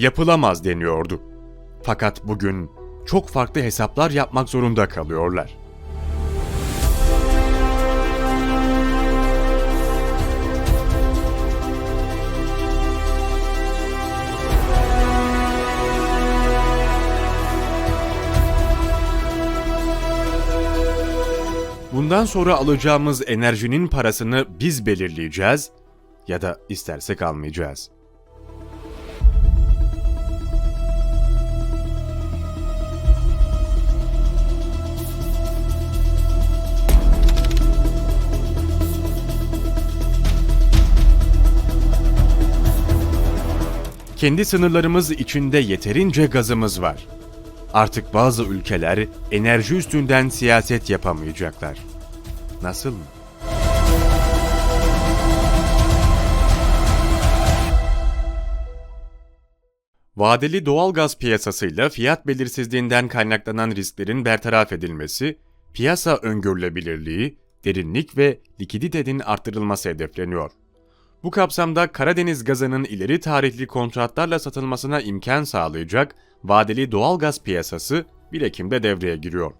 yapılamaz deniyordu. Fakat bugün çok farklı hesaplar yapmak zorunda kalıyorlar. Bundan sonra alacağımız enerjinin parasını biz belirleyeceğiz ya da istersek almayacağız. Kendi sınırlarımız içinde yeterince gazımız var. Artık bazı ülkeler enerji üstünden siyaset yapamayacaklar. Nasıl mı? Vadeli doğal gaz piyasasıyla fiyat belirsizliğinden kaynaklanan risklerin bertaraf edilmesi, piyasa öngörülebilirliği, derinlik ve likiditenin arttırılması hedefleniyor. Bu kapsamda Karadeniz gazının ileri tarihli kontratlarla satılmasına imkan sağlayacak vadeli doğal gaz piyasası 1 Ekim'de devreye giriyor.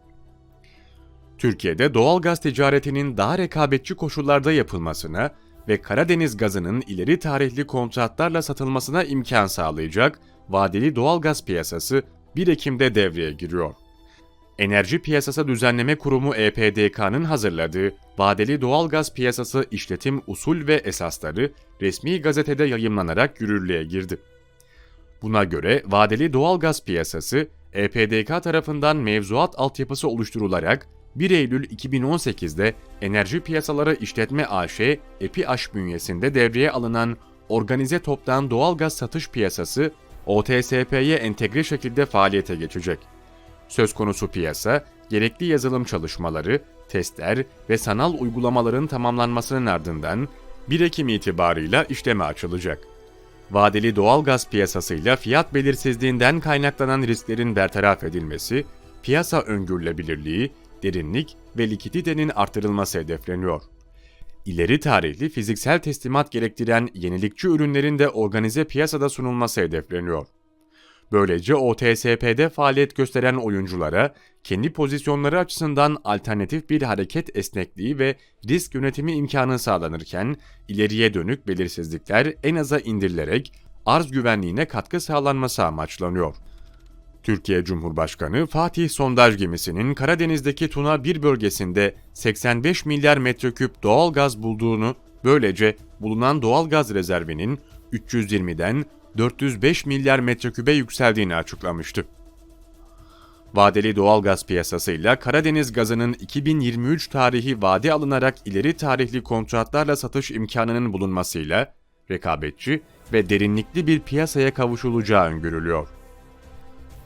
Türkiye'de doğal gaz ticaretinin daha rekabetçi koşullarda yapılmasına ve Karadeniz gazının ileri tarihli kontratlarla satılmasına imkan sağlayacak vadeli doğal gaz piyasası 1 Ekim'de devreye giriyor. Enerji Piyasası Düzenleme Kurumu EPDK'nın hazırladığı Vadeli Doğal Gaz Piyasası İşletim Usul ve Esasları resmi gazetede yayımlanarak yürürlüğe girdi. Buna göre vadeli doğal gaz piyasası EPDK tarafından mevzuat altyapısı oluşturularak 1 Eylül 2018'de Enerji Piyasaları İşletme AŞ, EPİAŞ bünyesinde devreye alınan Organize Toptan Doğal Gaz Satış Piyasası OTSP'ye entegre şekilde faaliyete geçecek. Söz konusu piyasa, gerekli yazılım çalışmaları, testler ve sanal uygulamaların tamamlanmasının ardından 1 Ekim itibarıyla işleme açılacak. Vadeli doğal gaz piyasasıyla fiyat belirsizliğinden kaynaklanan risklerin bertaraf edilmesi, piyasa öngörülebilirliği, derinlik ve likiditenin artırılması hedefleniyor. İleri tarihli fiziksel teslimat gerektiren yenilikçi ürünlerin de organize piyasada sunulması hedefleniyor. Böylece OTSP'de faaliyet gösteren oyunculara kendi pozisyonları açısından alternatif bir hareket esnekliği ve risk yönetimi imkanı sağlanırken ileriye dönük belirsizlikler en aza indirilerek arz güvenliğine katkı sağlanması amaçlanıyor. Türkiye Cumhurbaşkanı Fatih sondaj gemisinin Karadeniz'deki Tuna 1 bölgesinde 85 milyar metreküp doğal gaz bulduğunu, böylece bulunan doğal gaz rezervinin 320'den 405 milyar metrekübe yükseldiğini açıklamıştı. Vadeli doğal gaz piyasasıyla Karadeniz gazının 2023 tarihi vade alınarak ileri tarihli kontratlarla satış imkanının bulunmasıyla rekabetçi ve derinlikli bir piyasaya kavuşulacağı öngörülüyor.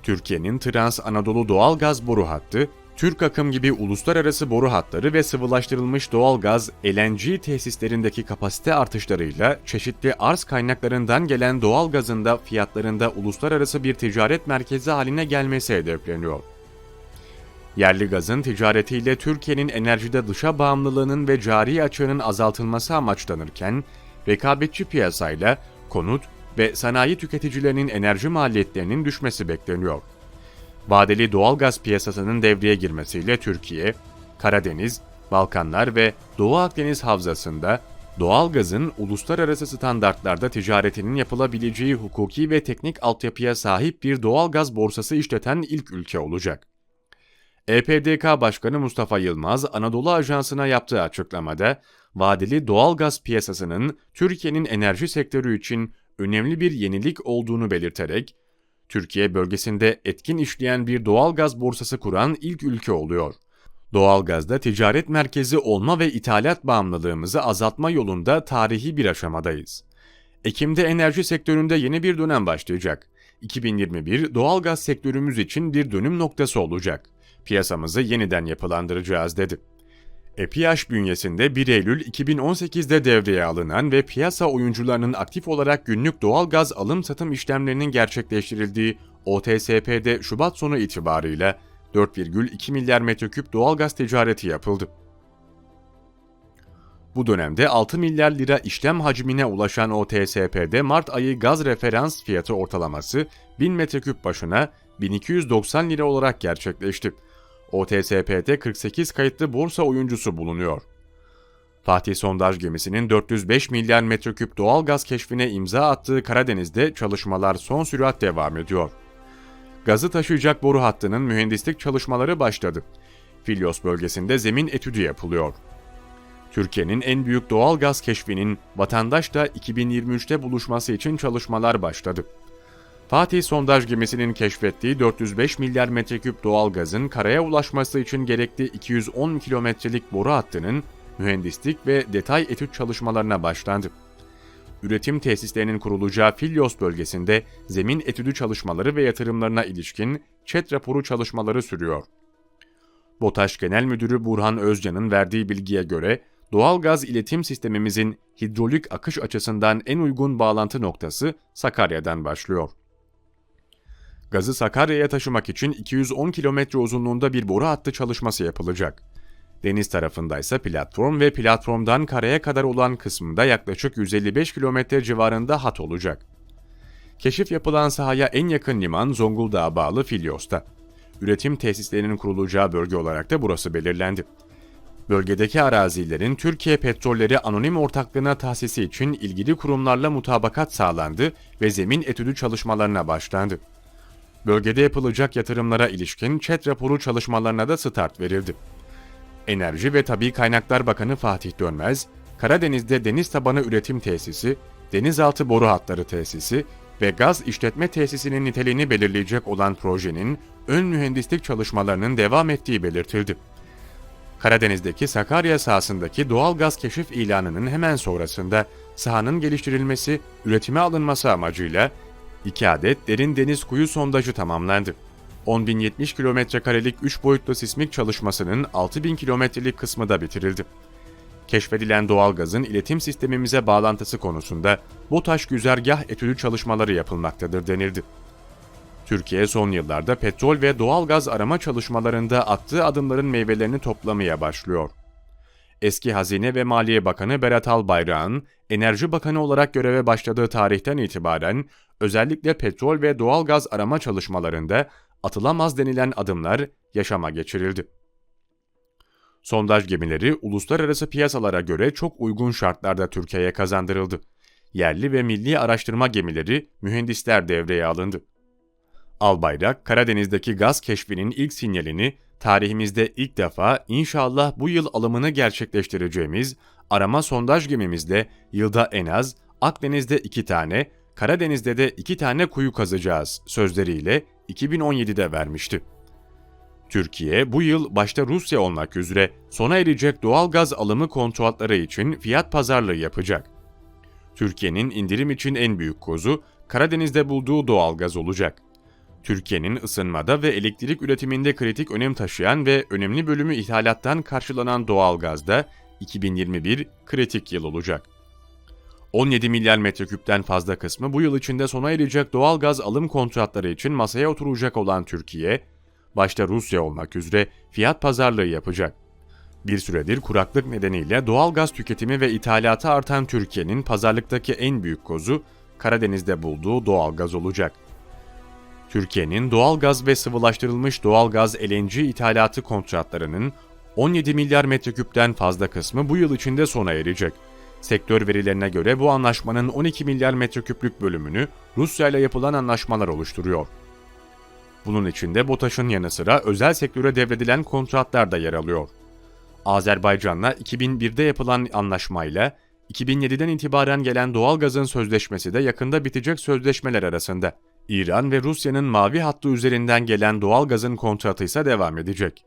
Türkiye'nin Trans Anadolu doğal gaz boru hattı, Türk akım gibi uluslararası boru hatları ve sıvılaştırılmış doğal gaz LNG tesislerindeki kapasite artışlarıyla çeşitli arz kaynaklarından gelen doğal gazın da fiyatlarında uluslararası bir ticaret merkezi haline gelmesi hedefleniyor. Yerli gazın ticaretiyle Türkiye'nin enerjide dışa bağımlılığının ve cari açığının azaltılması amaçlanırken, rekabetçi piyasayla konut ve sanayi tüketicilerinin enerji maliyetlerinin düşmesi bekleniyor. Vadeli doğal gaz piyasasının devreye girmesiyle Türkiye, Karadeniz, Balkanlar ve Doğu Akdeniz havzasında doğal gazın uluslararası standartlarda ticaretinin yapılabileceği hukuki ve teknik altyapıya sahip bir doğal gaz borsası işleten ilk ülke olacak. EPDK Başkanı Mustafa Yılmaz, Anadolu Ajansı'na yaptığı açıklamada, vadeli doğal gaz piyasasının Türkiye'nin enerji sektörü için önemli bir yenilik olduğunu belirterek, Türkiye bölgesinde etkin işleyen bir doğal gaz borsası kuran ilk ülke oluyor. Doğalgazda ticaret merkezi olma ve ithalat bağımlılığımızı azaltma yolunda tarihi bir aşamadayız. Ekim'de enerji sektöründe yeni bir dönem başlayacak. 2021 doğalgaz sektörümüz için bir dönüm noktası olacak. Piyasamızı yeniden yapılandıracağız dedi. EPİAŞ bünyesinde 1 Eylül 2018'de devreye alınan ve piyasa oyuncularının aktif olarak günlük doğal gaz alım-satım işlemlerinin gerçekleştirildiği OTSP'de Şubat sonu itibarıyla 4,2 milyar metreküp doğal gaz ticareti yapıldı. Bu dönemde 6 milyar lira işlem hacmine ulaşan OTSP'de Mart ayı gaz referans fiyatı ortalaması 1000 metreküp başına 1290 lira olarak gerçekleşti. OTSP'de 48 kayıtlı borsa oyuncusu bulunuyor. Fatih Sondaj gemisinin 405 milyar metreküp doğal gaz keşfine imza attığı Karadeniz'de çalışmalar son sürat devam ediyor. Gazı taşıyacak boru hattının mühendislik çalışmaları başladı. Filyos bölgesinde zemin etüdü yapılıyor. Türkiye'nin en büyük doğal gaz keşfinin vatandaşla 2023'te buluşması için çalışmalar başladı. Fatih sondaj gemisinin keşfettiği 405 milyar metreküp doğal gazın karaya ulaşması için gerekli 210 kilometrelik boru hattının mühendislik ve detay etüt çalışmalarına başlandı. Üretim tesislerinin kurulacağı Filyos bölgesinde zemin etüdü çalışmaları ve yatırımlarına ilişkin ÇED raporu çalışmaları sürüyor. BOTAŞ Genel Müdürü Burhan Özcan'ın verdiği bilgiye göre doğal gaz iletim sistemimizin hidrolik akış açısından en uygun bağlantı noktası Sakarya'dan başlıyor. Gazı Sakarya'ya taşımak için 210 kilometre uzunluğunda bir boru hattı çalışması yapılacak. Deniz tarafında ise platform ve platformdan karaya kadar olan kısmında yaklaşık 155 kilometre civarında hat olacak. Keşif yapılan sahaya en yakın liman Zonguldak'a bağlı Filyos'ta. Üretim tesislerinin kurulacağı bölge olarak da burası belirlendi. Bölgedeki arazilerin Türkiye Petrolleri Anonim Ortaklığı'na tahsisi için ilgili kurumlarla mutabakat sağlandı ve zemin etüdü çalışmalarına başlandı. Bölgede yapılacak yatırımlara ilişkin ÇED raporu çalışmalarına da start verildi. Enerji ve Tabi Kaynaklar Bakanı Fatih Dönmez, Karadeniz'de deniz tabanı üretim tesisi, denizaltı boru hatları tesisi ve gaz işletme tesisinin niteliğini belirleyecek olan projenin ön mühendislik çalışmalarının devam ettiği belirtildi. Karadeniz'deki Sakarya sahasındaki doğal gaz keşif ilanının hemen sonrasında sahanın geliştirilmesi, üretime alınması amacıyla 2 adet derin deniz kuyu sondajı tamamlandı. 10.070 kilometrekarelik 3 boyutlu sismik çalışmasının 6.000 kilometrelik kısmı da bitirildi. Keşfedilen doğalgazın iletim sistemimize bağlantısı konusunda BOTAŞ güzergah etüdü çalışmaları yapılmaktadır denildi. Türkiye son yıllarda petrol ve doğalgaz arama çalışmalarında attığı adımların meyvelerini toplamaya başlıyor. Eski Hazine ve Maliye Bakanı Berat Albayrak'ın Enerji Bakanı olarak göreve başladığı tarihten itibaren özellikle petrol ve doğalgaz arama çalışmalarında atılamaz denilen adımlar yaşama geçirildi. Sondaj gemileri uluslararası piyasalara göre çok uygun şartlarda Türkiye'ye kazandırıldı. Yerli ve milli araştırma gemileri, mühendisler devreye alındı. Albayrak, Karadeniz'deki gaz keşfinin ilk sinyalini tarihimizde ilk defa inşallah bu yıl alımını gerçekleştireceğimiz arama sondaj gemimizde yılda en az Akdeniz'de iki tane, Karadeniz'de de iki tane kuyu kazacağız sözleriyle 2017'de vermişti. Türkiye bu yıl başta Rusya olmak üzere sona erecek doğal gaz alımı kontratları için fiyat pazarlığı yapacak. Türkiye'nin indirim için en büyük kozu Karadeniz'de bulduğu doğal gaz olacak. Türkiye'nin ısınmada ve elektrik üretiminde kritik önem taşıyan ve önemli bölümü ithalattan karşılanan doğal gazda 2021 kritik yıl olacak. 17 milyar metreküpten fazla kısmı bu yıl içinde sona erecek doğal gaz alım kontratları için masaya oturacak olan Türkiye, başta Rusya olmak üzere fiyat pazarlığı yapacak. Bir süredir kuraklık nedeniyle doğal gaz tüketimi ve ithalatı artan Türkiye'nin pazarlıktaki en büyük kozu Karadeniz'de bulduğu doğal gaz olacak. Türkiye'nin doğal gaz ve sıvılaştırılmış doğal gaz LNG ithalatı kontratlarının 17 milyar metreküpten fazla kısmı bu yıl içinde sona erecek. Sektör verilerine göre bu anlaşmanın 12 milyar metreküplük bölümünü Rusya ile yapılan anlaşmalar oluşturuyor. Bunun içinde BOTAŞ'ın yanı sıra özel sektöre devredilen kontratlar da yer alıyor. Azerbaycan'la 2001'de yapılan anlaşmayla 2007'den itibaren gelen doğalgazın sözleşmesi de yakında bitecek sözleşmeler arasında. İran ve Rusya'nın mavi hattı üzerinden gelen doğalgazın kontratı ise devam edecek.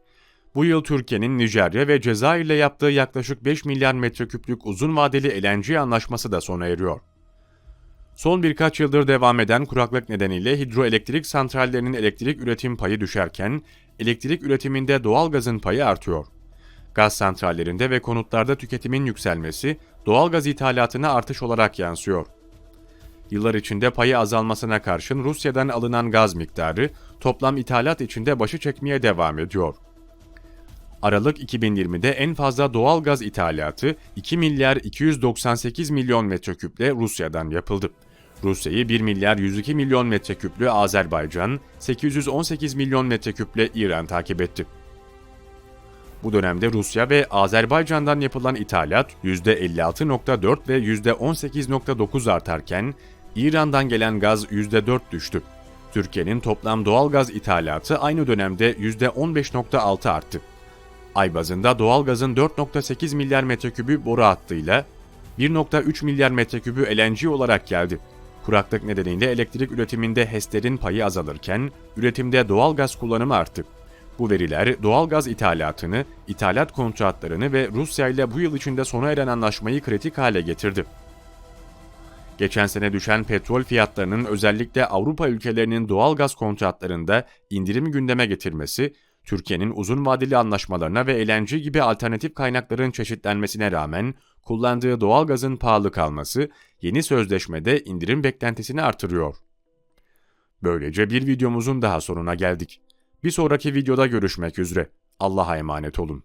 Bu yıl Türkiye'nin Nijerya ve Cezayir ile yaptığı yaklaşık 5 milyar metreküplük uzun vadeli LNG anlaşması da sona eriyor. Son birkaç yıldır devam eden kuraklık nedeniyle hidroelektrik santrallerinin elektrik üretim payı düşerken, elektrik üretiminde doğalgazın payı artıyor. Gaz santrallerinde ve konutlarda tüketimin yükselmesi, doğalgaz ithalatına artış olarak yansıyor. Yıllar içinde payı azalmasına karşın Rusya'dan alınan gaz miktarı toplam ithalat içinde başı çekmeye devam ediyor. Aralık 2020'de en fazla doğal gaz ithalatı 2 milyar 298 milyon metreküple Rusya'dan yapıldı. Rusya'yı 1 milyar 102 milyon metreküplü Azerbaycan, 818 milyon metreküple İran takip etti. Bu dönemde Rusya ve Azerbaycan'dan yapılan ithalat %56.4 ve %18.9 artarken İran'dan gelen gaz %4 düştü. Türkiye'nin toplam doğal gaz ithalatı aynı dönemde %15.6 arttı. Ay bazında doğalgazın 4.8 milyar metrekübü boru hattıyla 1.3 milyar metrekübü LNG olarak geldi. Kuraklık nedeniyle elektrik üretiminde HES'lerin payı azalırken üretimde doğalgaz kullanımı arttı. Bu veriler doğalgaz ithalatını, ithalat kontratlarını ve Rusya ile bu yıl içinde sona eren anlaşmayı kritik hale getirdi. Geçen sene düşen petrol fiyatlarının özellikle Avrupa ülkelerinin doğalgaz kontratlarında indirim gündeme getirmesi, Türkiye'nin uzun vadeli anlaşmalarına ve LNG gibi alternatif kaynakların çeşitlenmesine rağmen kullandığı doğalgazın pahalı kalması yeni sözleşmede indirim beklentisini artırıyor. Böylece bir videomuzun daha sonuna geldik. Bir sonraki videoda görüşmek üzere. Allah'a emanet olun.